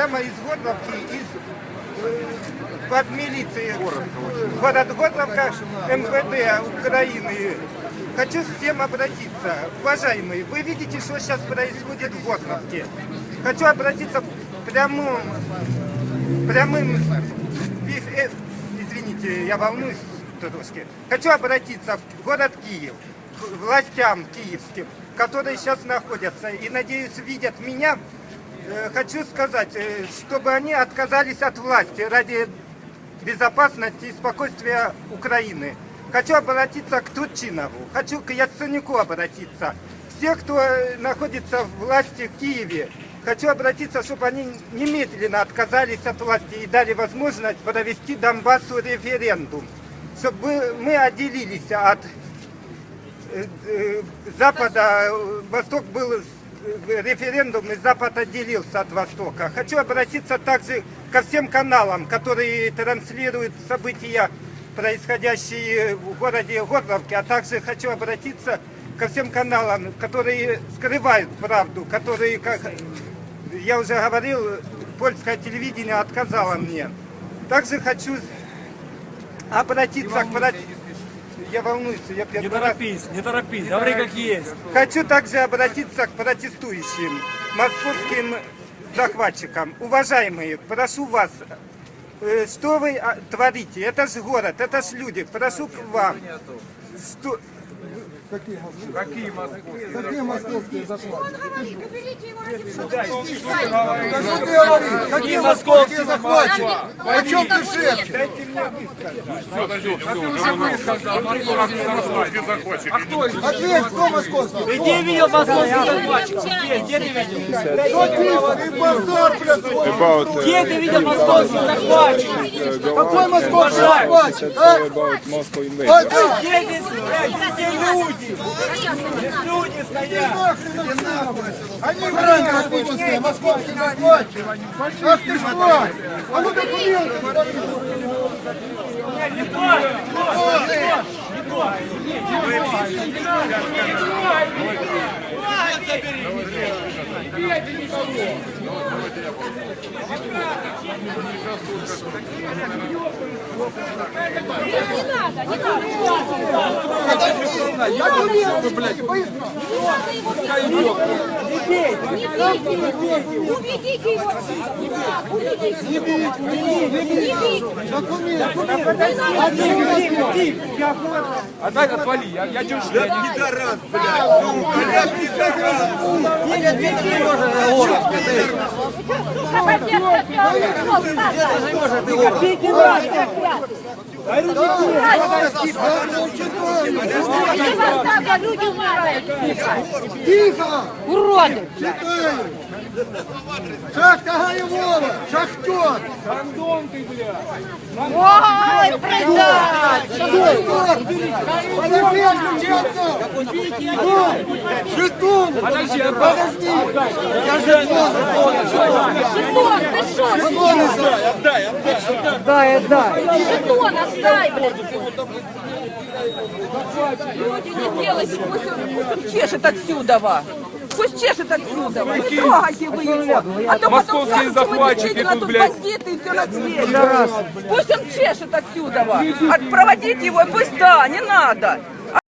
прямо из Горловки, из э, под милиции город Горловка, МВД Украины. Хочу всем обратиться. Уважаемые, вы видите, что сейчас происходит в Горловке. Хочу обратиться прямым, прямым, э, извините, я волнуюсь трошки. Хочу обратиться в город Киев, властям киевским, которые сейчас находятся и, надеюсь, видят меня. Э, Хочу сказать, э, чтобы они отказались от власти ради безопасности и спокойствия Украины. Хочу обратиться к Турчинову, хочу к Яценюку обратиться. Все, кто э, находится в власти в Киеве, хочу обратиться, чтобы они немедленно отказались от власти и дали возможность провести Донбассу референдум. Чтобы мы отделились от Запада, Восток был референдум, и Запад отделился от Востока. Хочу обратиться также ко всем каналам, которые транслируют события, происходящие в городе Горловке, а также хочу обратиться ко всем каналам, которые скрывают правду, которые, как я уже говорил, польское телевидение отказало мне. Также хочу обратиться к... Я волнуюсь, я Не первый раз торопись, не торопись, говори как есть. Хочу также обратиться к протестующим московским захватчикам. Уважаемые, прошу вас, э, что вы а, творите? Это же город, это же люди. Прошу к вам. Что- Какие московские захваты? Какие московские захватчики? О чем ты шепчешь? Ответь, кто московский? Где видел московских захватчиков? Здесь, где ты видел? Кто ты? Ты блядь, свой. about uh, Где ты видел московских захватчиков? go Какой on московский захватчик? А? invasion. Вот ты! Где здесь, люди? Здесь люди стоят. Они враги московский захватчик. Ах ты тварь! А ну документы! Документы, блядь, быстро! Уведите его отсюда. Не бейте, не бейте. Отдай, отвали, я, я держу. Люди умирают. Тихо! Уроды. Читаю! Шахта Гаевова! Шахтер! Ой, предатель. Подожди, жетон! Жетон! Подожди, подожди! Я жетон! Жетон, ты что? Жетон издай! Жетон отдай, блядь. Люди не делайте, пусть он, пусть он чешет отсюда. ва. Пусть чешет отсюда. ва. Не трогайте вы его. А то потом Московские скажете, мы захватчики действительно тут, тут блядь. бандиты и все на свете. Пусть он чешет отсюда. ва. От- Проводите его, пусть да, не надо.